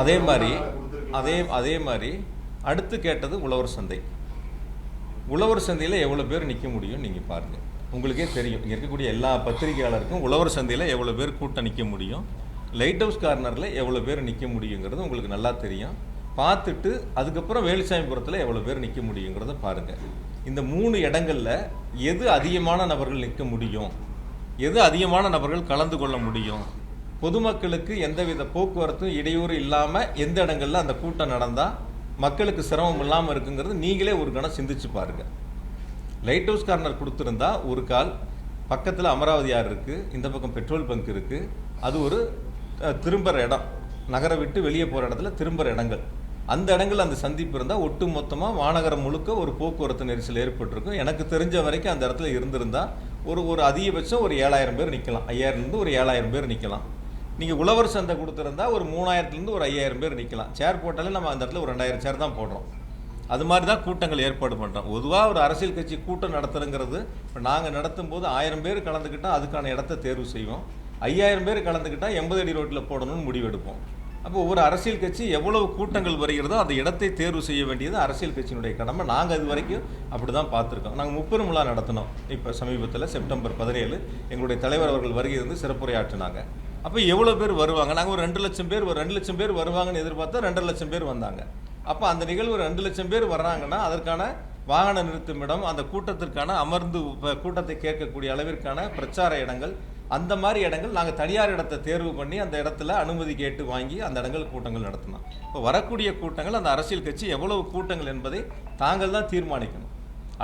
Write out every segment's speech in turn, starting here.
அதே மாதிரி. அதே அதே மாதிரி அடுத்து கேட்டது உழவர் சந்தை. உழவர் சந்தையில் எவ்வளோ பேர் நிற்க முடியும் நீங்கள் பாருங்கள் உங்களுக்கே தெரியும். இங்கே இருக்கக்கூடிய எல்லா பத்திரிகையாளருக்கும் உழவர் சந்தையில் எவ்வளோ பேர் கூட்டம் நிற்க முடியும். லைட் ஹவுஸ் கார்னரில் எவ்வளோ பேர் நிற்க முடியுங்கிறது உங்களுக்கு நல்லா தெரியும். பார்த்துட்டு அதுக்கப்புறம் வேலுசாமிபுரத்தில் எவ்வளோ பேர் நிற்க முடியுங்கிறத பாருங்கள் இந்த மூணு இடங்களில் எது அதிகமான நபர்கள் நிற்க முடியும்? எது அதிகமான நபர்கள் கலந்து கொள்ள முடியும்? பொதுமக்களுக்கு எந்தவித போக்குவரத்தும் இடையூறு இல்லாமல் எந்த இடங்களில் அந்த கூட்டம் நடந்தால் மக்களுக்கு சிரமம் இல்லாமல் இருக்குங்கிறது நீங்களே ஒரு கணம் சிந்திச்சு பாருங்கள் லைட் ஹவுஸ் கார்னர் கொடுத்துருந்தா ஒரு கால் பக்கத்தில் அமராவதி ஆறு இருக்குது இந்த பக்கம் பெட்ரோல் பங்க் இருக்குது அது ஒரு திரும்புகிற இடம். நகரை விட்டு வெளியே போகிற இடத்துல திரும்புகிற இடங்கள். அந்த இடங்கள் அந்த சந்திப்பு இருந்தால் ஒட்டு மொத்தமாக மாநகரம் முழுக்க ஒரு போக்குவரத்து நெரிசல் ஏற்பட்டிருக்கும். எனக்கு தெரிஞ்ச வரைக்கும் அந்த இடத்துல இருந்திருந்தால் ஒரு ஒரு அதிகபட்சம் ஒரு ஏழாயிரம் பேர் நிற்கலாம் ஐயாயிரம்லேருந்து ஒரு ஏழாயிரம் பேர் நிற்கலாம் நீங்கள் உழவர் சந்தை கொடுத்துருந்தா ஒரு மூணாயிரத்துலேருந்து ஒரு ஐயாயிரம் பேர் நிற்கலாம் சேர் போட்டாலே நம்ம அந்த இடத்துல ஒரு ரெண்டாயிரம் சேர் தான் போடுறோம். அது மாதிரி தான் கூட்டங்கள் ஏற்பாடு பண்ணுறோம் பொதுவாக ஒரு அரசியல் கட்சி கூட்டம் நடத்துறங்கிறது இப்போ நாங்கள் நடத்தும் போது ஆயிரம் பேர் கலந்துக்கிட்டால் அதுக்கான இடத்த தேர்வு செய்வோம். ஐயாயிரம் பேர் கலந்துக்கிட்டால் எண்பது அடி ரோட்டில் போடணும்னு முடிவெடுப்போம். அப்போ ஒரு அரசியல் கட்சி எவ்வளவு கூட்டங்கள் வருகிறதோ அந்த இடத்தை தேர்வு செய்ய வேண்டியது அரசியல் கட்சியினுடைய கடமை. நாங்கள் அது வரைக்கும் அப்படி தான் பார்த்துருக்கோம். நாங்கள் முப்பெரும் விழா நடத்தினோம். இப்போ சமீபத்தில் செப்டம்பர் பதினேழு எங்களுடைய தலைவர் அவர்கள் வருகை இருந்து சிறப்புரையாற்றினாங்க. அப்போ எவ்வளோ பேர் வருவாங்க? நாங்கள் ஒரு ரெண்டு லட்சம் பேர் ஒரு ரெண்டு லட்சம் பேர் வருவாங்கன்னு எதிர்பார்த்தா ரெண்டரை லட்சம் பேர் வந்தாங்க. அப்போ அந்த நிகழ்வு ரெண்டு லட்சம் பேர் வர்றாங்கன்னா அதற்கான வாகன நிறுத்தும் இடம் அந்த கூட்டத்திற்கான அமர்ந்து கூட்டத்தை கேட்கக்கூடிய அளவிற்கான பிரச்சார இடங்கள் அந்த மாதிரி இடங்கள் நாங்கள் தனியார் இடத்தை தேர்வு பண்ணி அந்த இடத்துல அனுமதி கேட்டு வாங்கி அந்த இடங்கள் கூட்டங்கள் நடத்தினோம். இப்போ வரக்கூடிய கூட்டங்கள் அந்த அரசியல் கட்சி எவ்வளவு கூட்டங்கள் என்பதை தாங்கள் தான் தீர்மானிக்கணும்.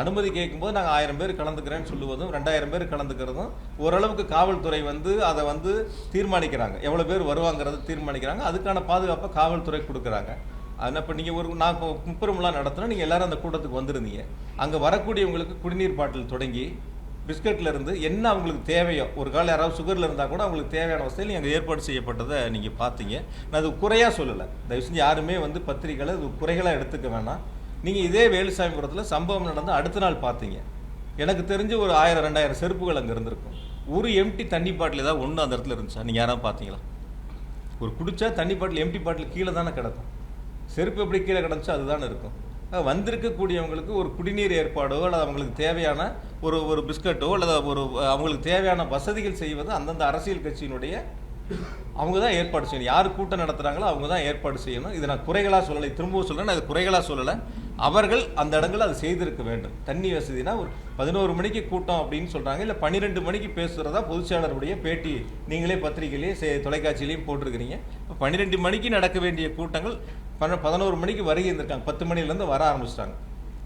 அனுமதி கேட்கும்போது நாங்கள் ஆயிரம் பேர் கலந்துக்கிறேன்னு சொல்லுவதும் ரெண்டாயிரம் பேர் கலந்துக்கிறதும் ஓரளவுக்கு காவல்துறை வந்து அதை வந்து தீர்மானிக்கிறாங்க. எவ்வளோ பேர் வருவாங்கிறத தீர்மானிக்கிறாங்க. அதுக்கான பாதுகாப்பை காவல்துறை கொடுக்குறாங்க. அதனால் இப்போ நீங்கள் ஒரு நான் இப்போ முப்பெருமுலாம் நடத்தினா நீங்கள் எல்லோரும் அந்த கூட்டத்துக்கு வந்திருந்தீங்க. அங்கே வரக்கூடியவங்களுக்கு குடிநீர் பாட்டில் தொடங்கி பிஸ்கட்ல இருந்து என்ன அவங்களுக்கு தேவையோ ஒரு காலம் யாராவது சுகரில் இருந்தால் கூட அவங்களுக்கு தேவையான வசதியில் அங்கே ஏற்பாடு செய்யப்பட்டதை நீங்கள் பார்த்தீங்க. நான் அது குறையாக சொல்லலை. தயவு செஞ்சு யாருமே வந்து பத்திரிக்கைகளை அது குறைகளாக எடுத்துக்க வேணாம். நீங்கள் இதே வேலுசாமிபுரத்தில் சம்பவம் நடந்து அடுத்த நாள் பார்த்தீங்க. எனக்கு தெரிஞ்சு ஒரு ஆயிரம் ரெண்டாயிரம் செருப்புகள் அங்கே இருந்திருக்கும். ஒரு எம்டி தண்ணி பாட்டில் ஏதாவது ஒன்று அந்த இடத்துல இருந்துச்சா? நீங்கள் யாராவது பார்த்தீங்களா? ஒரு குடிச்சா தண்ணி பாட்டில் எம்டி பாட்டில் கீழே தானே கிடக்கும். செருப்பு எப்படி கீழே கிடந்துச்சோ அதுதானே இருக்கும். வந்திருக்கக்கூடியவங்களுக்கு ஒரு குடிநீர் ஏற்பாடோ அல்லது அவங்களுக்கு தேவையான ஒரு ஒரு பிஸ்கட்டோ அல்லது ஒரு அவங்களுக்கு தேவையான வசதிகள் செய்வது அந்தந்த அரசியல் கட்சியினுடைய அவங்க தான் ஏற்பாடு செய்யணும். யார் கூட்டம் நடத்துகிறாங்களோ அவங்க தான் ஏற்பாடு செய்யணும். இதை நான் குறைகளாக சொல்லலை. திரும்பவும் சொல்லலை நான் இது குறைகளாக சொல்லலை. அவர்கள் அந்த இடங்களில் அது செய்திருக்க வேண்டும். தண்ணி வசதினா ஒரு பதினோரு மணிக்கு கூட்டம் அப்படின்னு சொல்கிறாங்க இல்லை பன்னிரெண்டு மணிக்கு பேசுகிறதா பொதுச்செயலருடைய பேட்டி நீங்களே பத்திரிகையிலேயே செ- தொலைக்காட்சியிலையும் போட்டிருக்கிறீங்க. இப்போ பன்னிரெண்டு மணிக்கு நடக்க வேண்டிய கூட்டங்கள் பன்ன பதினோரு மணிக்கு வருகை இருந்திருக்காங்க பத்து மணிலேருந்து வர ஆரம்பிச்சிட்டாங்க.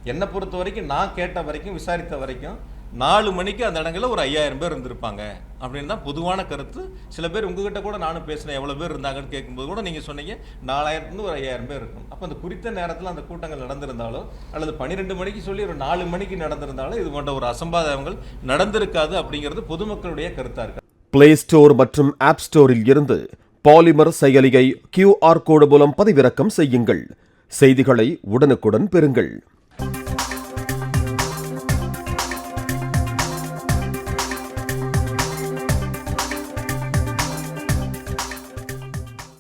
என்னை பொறுத்த வரைக்கும் நான் கேட்ட வரைக்கும் விசாரித்த வரைக்கும் நாலு மணிக்கு அந்த இடங்களில் ஒரு ஐயாயிரம் பேர் இருந்திருப்பாங்க. அப்படின்னு தான் பொதுவான கருத்து. சில பேர் உங்ககிட்ட கூட நானும் பேசினேன் எவ்வளோ பேர் இருந்தாங்கன்னு கேட்கும்போது கூட நீங்கள் சொன்னீங்க நாலாயிரத்துலேருந்து ஒரு ஐயாயிரம் பேர் இருக்கும். அப்போ அந்த குறித்த நேரத்தில் அந்த கூட்டங்கள் நடந்திருந்தாலோ அல்லது பன்னிரெண்டு மணிக்கு சொல்லி ஒரு நாலு மணிக்கு நடந்திருந்தாலோ இது போன்ற ஒரு அசம்பாதங்கள் நடந்திருக்காது அப்படிங்கிறது பொதுமக்களுடைய கருத்தாக இருக்கு. பிளே ஸ்டோர் மற்றும் ஆப் ஸ்டோரில் இருந்து பாலிமர் செயலியை கியூஆர் கோடு மூலம் பதிவிறக்கம் செய்யுங்கள். செய்திகளை உடனுக்குடன் பெறுங்கள்.